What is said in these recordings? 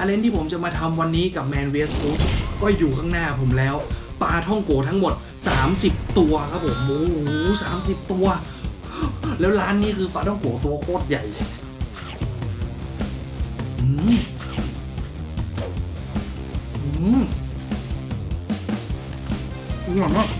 าเลนจ์ที่ผมจะมาทำวันนี้กับแมนเวสฟูดก็อยู่ข้างหน้าผมแล้ว ปลาท่องโกทั้งหมด 30 ตัวครับผมโอ้โหสามสิบตัว แล้วร้านนี้คือปลาท่องโกตัวโคตรใหญ่อืมอืมอร่อยมากค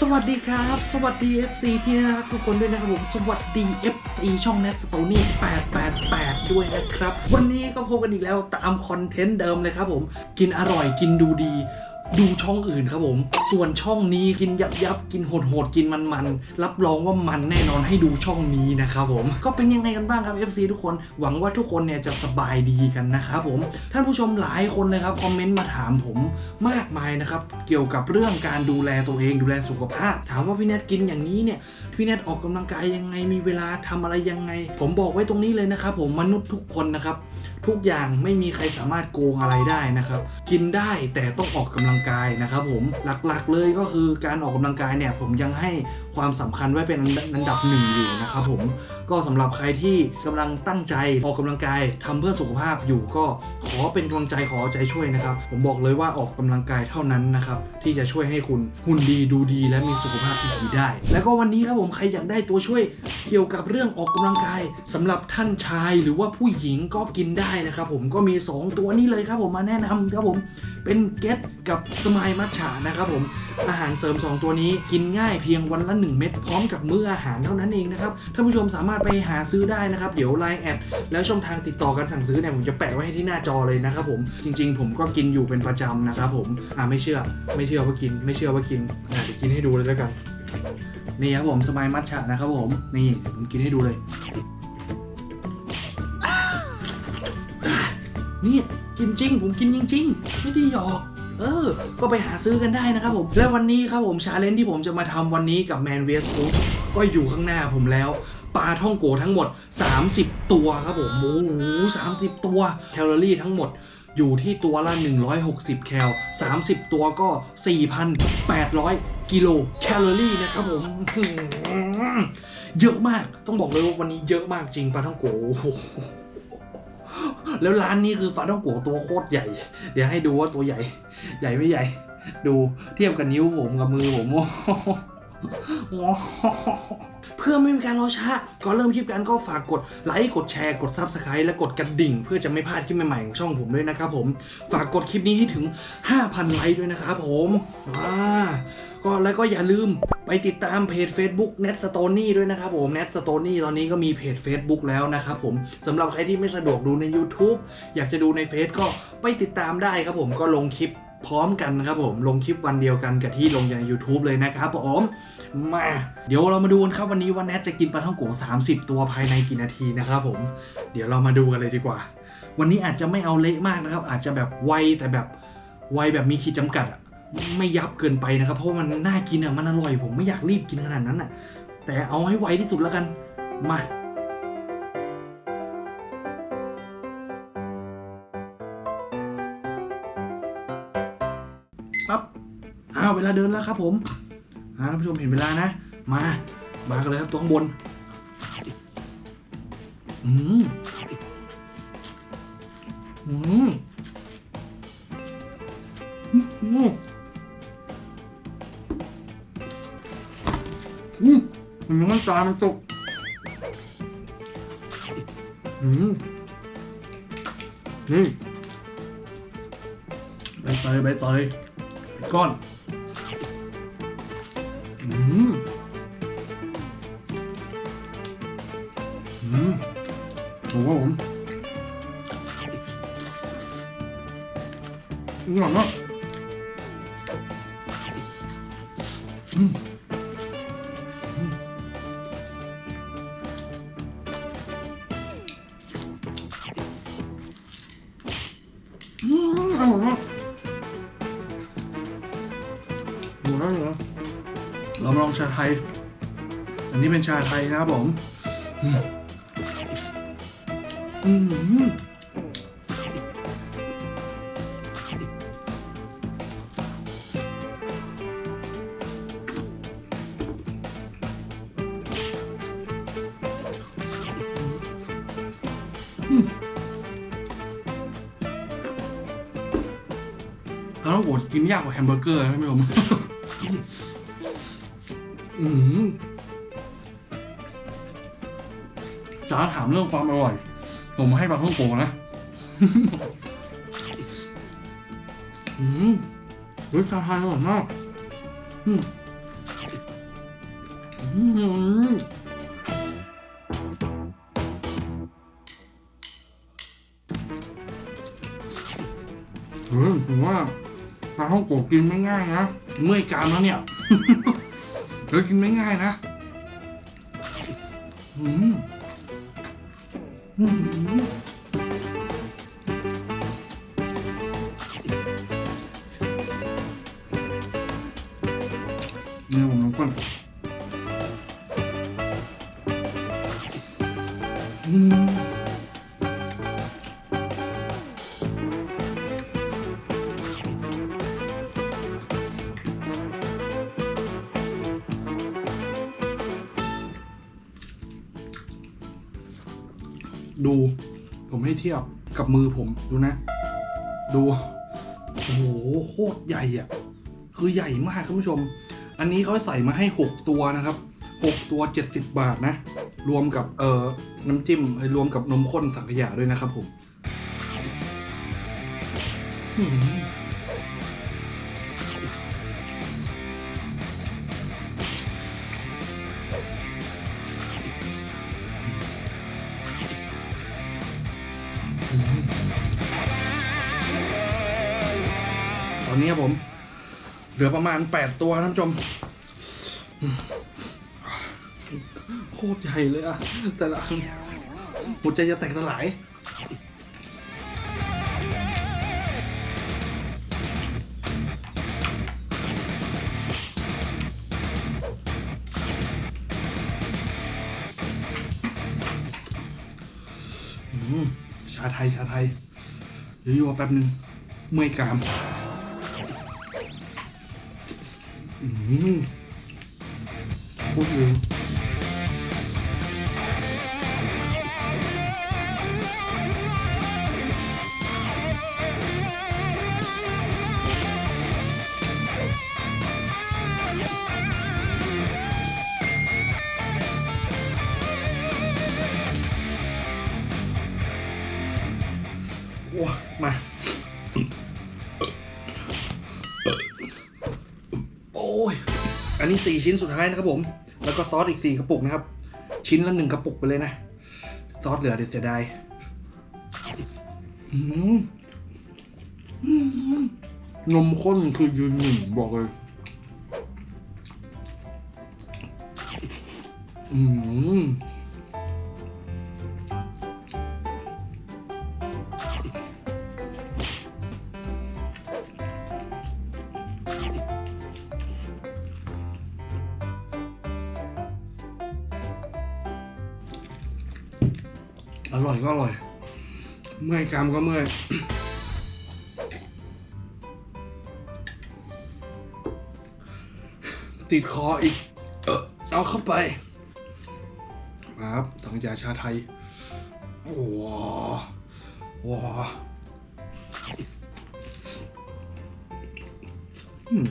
สวัสดีครับ สวัสดี FC ที่น่ารักทุกคนด้วยนะครับผม สวัสดี FC ช่อง n e t s t o n y 888 ด้วยนะครับ วันนี้ก็พบกันอีกแล้วตามคอนเทนต์เดิมเลยครับผม กินอร่อยกินดูดี ดูช่องอื่นครับผม ส่วนช่องนี้กินยับยับกินโหดโหดกินมันมันรับรองว่ามันแน่นอนให้ดูช่องนี้นะครับผม ก็เป็นยังไงกันบ้างครับ FC ทุกคนหวังว่าทุกคนเนี่ยจะสบายดีกันนะครับผม ท่านผู้ชมหลายคนเลยครับคอมเมนต์มาถามผมมากมายนะครับ เกี่ยวกับเรื่องการดูแลตัวเองดูแลสุขภาพ ถามว่าพี่เนทกินอย่างนี้เนี่ยพี่เนทออกกำลังกายยังไงมีเวลาทำอะไรยังไง ผมบอกไว้ตรงนี้เลยนะครับผมมนุษย์ทุกคนนะครับ ทุกอย่างไม่มีใครสามารถโกงอะไรได้นะครับ กินได้แต่ต้องออกกำลังกายนะครับผมหลักๆเลยก็คือการออกกำลังกายเนี่ยผมยังให้ความสำคัญไว้เป็นอันดับหนึ่งอยู่นะครับผมก็สำหรับใครที่กำลังตั้งใจออกกำลังกายทำเพื่อสุขภาพอยู่ก็ขอเป็นกำลังใจขอใจช่วยนะครับ ผมบอกเลยว่าออกกำลังกายเท่านั้นนะครับที่จะช่วยให้คุณหุ่นดีดูดี และมีสุขภาพที่ดีได้ แล้วก็วันนี้ครับผมใครอยากได้ตัวช่วยเกี่ยวกับเรื่องออกกำลังกายสำหรับท่านชายหรือว่าผู้หญิงก็กินได้นะครับผมก็มี 2 ตัวนี้เลยครับผมมาแนะนำครับผมเป็นเกตกับสมายมัทฉานะครับผมอาหารเสริม 2 ตัวนี้กินง่ายเพียงวันละ 1 เม็ดพร้อมกับมื้ออาหารเท่านั้นเองนะครับท่านผู้ชมสามารถไปหาซื้อได้นะครับ เดี๋ยวไลน์แอดแล้วช่องทางติดต่อการสั่งซื้อเนี่ยผมจะแปะไว้ให้ที่หน้าจอเลยนะครับผมจริง ๆ ผมก็กินอยู่เป็นประจำนะครับผมอ่าไม่เชื่อไม่เชื่อว่ากิน ไม่เชื่อว่ากินอ่าเดี๋ยวกินให้ดูเลยแล้วกันนี่ครับผมสมายมัทฉะนะครับผมนี่ผมกินให้ดูเลย นี่กินจริง ผมกินจริง ๆ ไม่ได้หยอก เออ ก็ไปหาซื้อกันได้นะครับผม และวันนี้ครับผมชาเลนจ์ที่ผมจะมาทำวันนี้กับแมนเวสฟูดก็อยู่ข้างหน้าผมแล้วปลาท่องโกทั้งหมด 30 ตัวครับผมโอ้โห30ตัว แคลอรี่ทั้งหมดอยู่ที่ตัวละ 160 แคล 30 ตัวก็ 4,800 กิโลแคลอรี่นะครับผม เยอะมาก ต้องบอกเลยว่าวันนี้เยอะมากจริงปลาท่องโก้ แล้วร้านนี้คือปลาท่องโกตัวโคตรใหญ่ เดี๋ยวให้ดูว่าตัวใหญ่ ใหญ่ไม่ใหญ่ ดูเทียบกับนิ้วผมกับมือผมเพื่อไม่มีการรอช้าก่อนเริ่มคลิปกันก็ฝากกดไลค์กดแชร์กด Subscribe และกดกระดิ่ง เพื่อจะไม่พลาดคลิปใหม่ๆของช่องผมด้วยนะครับผมฝากกดคลิปนี้ให้ถึง 5,000 ไลค์ด้วยนะครับผมอ่าก็แล้วก็อย่าลืมไปติดตามเพจ Facebook Net Stony ด้วยนะครับผม Net Stony ตอนนี้ก็มีเพจ Facebook แล้วนะครับผมสำหรับใครที่ไม่สะดวกดูใน YouTube อยากจะดูในเฟซก็ไปติดตามได้ครับผมก็ลงคลิป พร้อมกันนะครับผมลงคลิปวันเดียวกันกับที่ลงใน YouTube เลยนะครับผมมาเดี๋ยวเรามาดูกันครับวันนี้ว่าแนทจะกินปลาท่องโก30 ตัวภายในกี่นาทีนะครับผมเดี๋ยวเรามาดูกันเลยดีกว่า วันนี้อาจจะไม่เอาเละมากนะครับ อาจจะแบบไวแต่แบบไวแบบมีขีดจำกัดอะไม่ยับเกินไปนะครับ เพราะมันน่ากินอะมันอร่อยผมไม่อยากรีบกินขนาดนั้นอะแต่เอาให้ไวที่สุดแล้วกันมา เดินแล้วครับผมอ่าท่านผู้ชมเห็นเวลานะ มา มากันเลยครับตัวข้างบน อืมอืมอืมอืมมันมันตามันตกอืมนี่ใบเตยใบเตยก้อน อืมอืมโอ้โหผมอร่อยมา เรามาลองชาไทย อันนี้เป็นชาไทยนะครับผม อืมอืมแล้วโหกินยากกว่าแฮมเบอร์เกอร์นะพี่ผม อืมจ๋าถามเรื่องความอร่อย ผมมาให้ปลาท่องโกนะ อืมรสชาติอร่อยมาก อืมอืมเฮ้ยผมว่าปลาท่องโกกินไม่ง่ายนะ เมื่อยกามแล้วเนี่ย เฮ้ยกินไม่ง่ายนะอืมอืม ดู ผมให้เทียบกับมือผมดูนะ ดู โอ้โหโคตรใหญ่อะคือใหญ่มากคุณผู้ชม อันนี้เขาใส่มาให้ 6 ตัวนะครับ 6 ตัว 70 บาทนะ รวมกับเอ่อน้ำจิ้มรวมกับนมข้นสังขยาด้วยนะครับผม ครับผม เหลือประมาณ 8 ตัวนะท่านผู้ชมโคตรใหญ่เลยอะแต่ละหัวใจจะแตกสลายชาไทย ชาไทย เดี๋ยวอยู่แป๊บหนึ่งเมื่อยกาม อืมพูดเลยว้ นี้ 4 ชิ้นสุดท้ายนะครับผม แล้วก็ซอสอีก 4 กระปุกนะครับ ชิ้นละหนึ่งกระปุกไปเลยนะ ซอสเหลือเดี๋ยวเสียดายนมข้นคือยืนหนึ่งบอกเลย อืม อร่อยก็อร่อย เมื่อยกรามก็เมื่อยติดคออีกเออเอาเข้าไปครับสังยาชาไทยว้าวว้าวอืม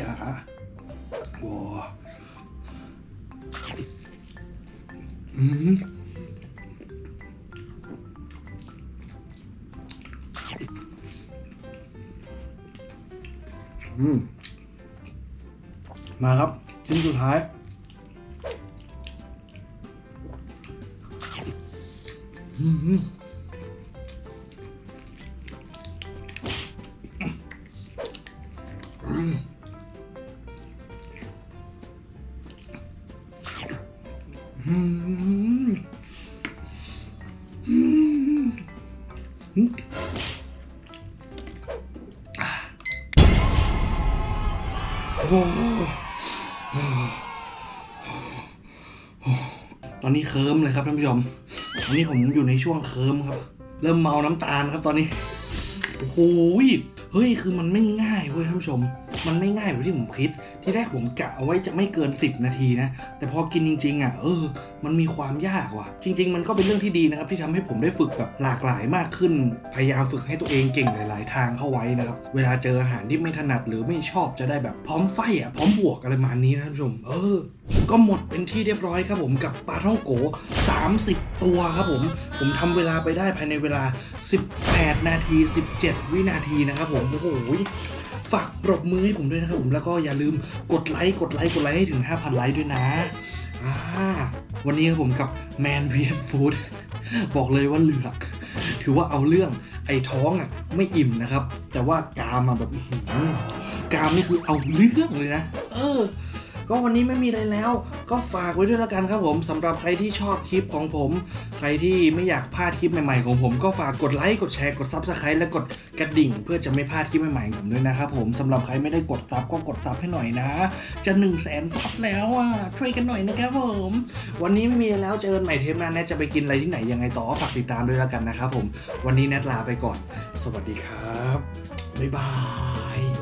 ยะโอ้อืมอืม มาครับ ชิ้นสุดท้าย อืม ตอนนี้เคิร์มเลยครับท่านผู้ชมตอนนี้ผมอยู่ในช่วงเคิร์มครับ เริ่มเมาน้ำตาลครับตอนนี้ โอ้โหเฮ้ย คือมันไม่ง่ายเว้ยท่านผู้ชม มันไม่ง่ายแบบที่ผมคิด ที่แรกผมกะเอาไว้จะไม่เกิน 10 นาทีนะ แต่พอกินจริง ๆอะเออ มันมีความยากว่ะ จริง ๆ มันก็เป็นเรื่องที่ดีนะครับ ที่ทำให้ผมได้ฝึกแบบหลากหลายมากขึ้น พยายามฝึกให้ตัวเองเก่งหลาย ๆ ทางเข้าไว้นะครับ เวลาเจออาหารที่ไม่ถนัดหรือไม่ชอบจะได้แบบพร้อมไฟอะพร้อมบวกอะไรประมาณนี้นะท่านผู้ชม เออ ก็หมดเป็นที่เรียบร้อยครับผมกับปลาท่องโก 30 ตัวครับผม ผมทำเวลาไปได้ภายในเวลา 18 นาที 17 วินาทีนะครับผม โอ้โหฝากปรบมือให้ผมด้วยนะครับผมแล้วก็อย่าลืมกดไลค์กดไลค์กดไลค์ให้ถึง 5,000 ไลค์ด้วยนะอ่าวันนี้ครับผมกับแมนเวียนฟู้ดบอกเลยว่าเหลือก ถือว่าเอาเรื่องไอ้ท้องอะไม่อิ่มนะครับ แต่ว่ากามาแบบกามนี่คือเอาเรื่องเลยนะ เออ ก็วันนี้ไม่มีอะไรแล้ว ก็ฝากไว้ด้วยแล้วกันครับผมสำหรับใครที่ชอบคลิปของผม ใครที่ไม่อยากพลาดคลิปใหม่ๆของผมก็ฝากกดไลค์กดแชร์กด Subscribe และกดกระดิ่ง เพื่อจะไม่พลาดคลิปใหม่ๆของผมด้วยนะครับผมสำหรับใครไม่ได้กดซับก็กดซับให้หน่อยนะ จะ1นึ่งแสนซับแล้วอะช่วยกันหน่อยนะครับผม วันนี้ไม่มีอะไรแล้วเจอกันใหม่เทปหน้าแนทจะไปกินอะไรที่ไหนยังไงต่อฝากติดตามด้วยแล้วกันนะครับผมวันนี้แนทลาไปก่อน สวัสดีครับบ๊ายบาย